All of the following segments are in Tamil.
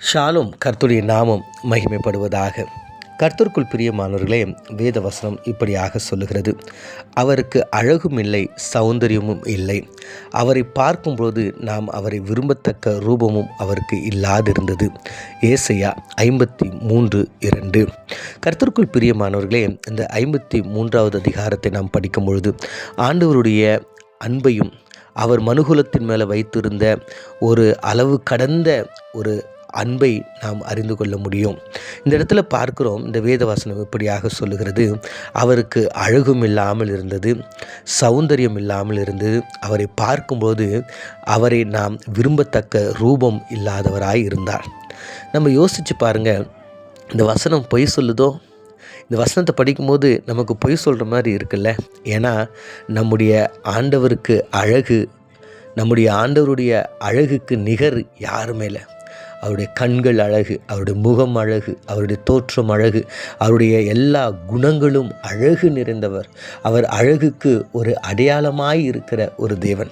ஷாலும் கர்த்துடைய நாமம் மகிமைப்படுவதாக. கர்த்தருக்குள் பிரியமானவர்களே வேத வசனம் இப்படியாக சொல்லுகிறது. அவருக்கு அழகும் இல்லை சௌந்தரியமும் இல்லை. அவரை பார்க்கும்போது நாம் அவரை விரும்பத்தக்க ரூபமும் அவருக்கு இல்லாதிருந்தது. ஏசையா ஐம்பத்தி மூன்று இரண்டு. கர்த்தருக்குள் பிரியமானவர்களே இந்த ஐம்பத்தி மூன்றாவது அதிகாரத்தை நாம் படிக்கும் பொழுது ஆண்டவருடைய அன்பையும் அவர் மனுகுலத்தின் மேலே வைத்திருந்த ஒரு அளவு கடந்த ஒரு அன்பை நாம் அறிந்து கொள்ள முடியும். இந்த இடத்துல பார்க்கிறோம் இந்த வேதவாசனம் இப்படியாக சொல்லுகிறது அவருக்கு அழகும் இல்லாமல் இருந்தது சௌந்தரியம் இல்லாமல் இருந்தது அவரை பார்க்கும்போது அவரை நாம் விரும்பத்தக்க ரூபம் இல்லாதவராய் இருந்தார். நம்ம யோசித்து பாருங்கள் இந்த வசனம் பொய் சொல்லுதோ? இந்த வசனத்தை படிக்கும்போது நமக்கு பொய் சொல்கிற மாதிரி இருக்குல்ல? ஏன்னா நம்முடைய ஆண்டவருக்கு அழகு நம்முடைய ஆண்டவருடைய அழகுக்கு நிகர் யாருமே இல்லை. அவருடைய கண்கள் அழகு அவருடைய முகம் அழகு அவருடைய தோற்றம் அழகு அவருடைய எல்லா குணங்களும் அழகு நிறைந்தவர். அவர் அழகுக்கு ஒரு அடையாளமாய் இருக்கிற ஒரு தேவன்.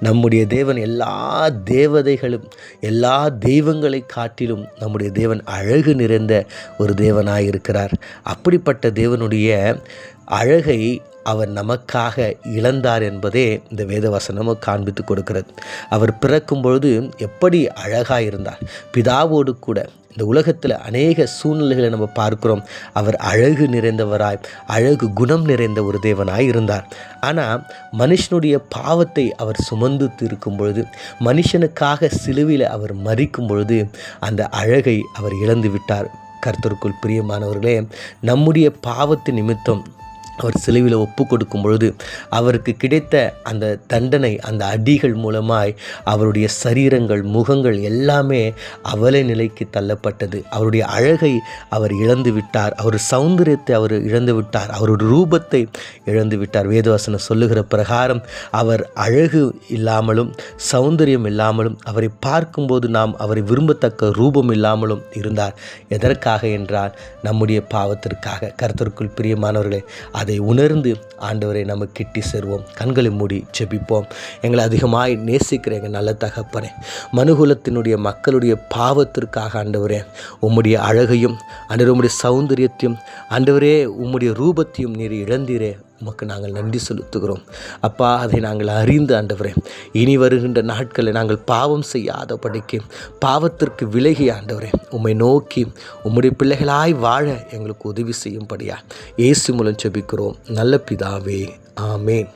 நம்முடைய தேவன் எல்லா தேவதைகளும் எல்லா தெய்வங்களை காட்டிலும் நம்முடைய தேவன் அழகு நிறைந்த ஒரு தேவனாய் இருக்கிறார். அப்படிப்பட்ட தேவனுடைய அழகை அவர் நமக்காக இழந்தார் என்பதே இந்த வேதவசனமும் காண்பித்து கொடுக்கிறது. அவர் பிறக்கும் பொழுது எப்படி அழகாக இருந்தார். பிதாவோடு கூட இந்த உலகத்தில் அநேக சூழ்நிலைகளை நம்ம பார்க்குறோம். அவர் அழகு நிறைந்தவராய் அழகு குணம் நிறைந்த ஒரு தேவனாய் இருந்தார். ஆனால் மனுஷனுடைய பாவத்தை அவர் சுமந்து தீர்க்கும் பொழுது மனுஷனுக்காக சிலுவையில் அவர் மறிக்கும் பொழுது அந்த அழகை அவர் இழந்து விட்டார். கர்த்தருக்குள் பிரியமானவர்களே நம்முடைய பாவத்து நிமித்தம் அவர் சிலுவையில் ஒப்பு கொடுக்கும் பொழுது அவருக்கு கிடைத்த அந்த தண்டனை அந்த அடிகள் மூலமாய் அவருடைய சரீரங்கள் முகங்கள் எல்லாமே அவலை நிலைக்கு தள்ளப்பட்டது. அவருடைய அழகை அவர் இழந்து விட்டார். அவர் சௌந்தரியத்தை அவர் இழந்து விட்டார். அவருடைய ரூபத்தை இழந்து விட்டார். வேதவாசனம் சொல்லுகிற பிரகாரம் அவர் அழகு இல்லாமலும் சௌந்தரியம் இல்லாமலும் அவரை பார்க்கும்போது நாம் அவரை விரும்பத்தக்க ரூபம் இல்லாமலும் இருந்தார். எதற்காக என்றால் நம்முடைய பாவத்திற்காக. கருத்திற்குள் பிரியமானவர்களே அதை அதை உணர்ந்து ஆண்டவரை நம்ம கிட்டி சேர்வோம். கண்களை மூடி செபிப்போம் எங்களை அதிகமாய் நேசிக்கிற எங்கள் நல்ல தகப்பனே மனுகுலத்தினுடைய மக்களுடைய பாவத்திற்காக ஆண்டவரே உம்முடைய அழகையும் ஆண்டவர் உம்முடைய சௌந்தரியத்தையும் ஆண்டவரே உம்முடைய ரூபத்தையும் நீர் இழந்தீரே. உமக்கு நாங்கள் நன்றி செலுத்துகிறோம். அப்பா அதை நாங்கள் அறிந்து ஆண்டவரே இனி வருகின்ற நாட்களில் நாங்கள் பாவம் செய்யாத படிக்கு பாவத்திற்கு விலகி ஆண்டவரே உம்மை நோக்கி உம்முடைய பிள்ளைகளாய் வாழ எங்களுக்கு உதவி செய்யும்படியா. இயேசு மூலம் செபிக்கிறோம் நல்ல பிதாவே ஆமேன்.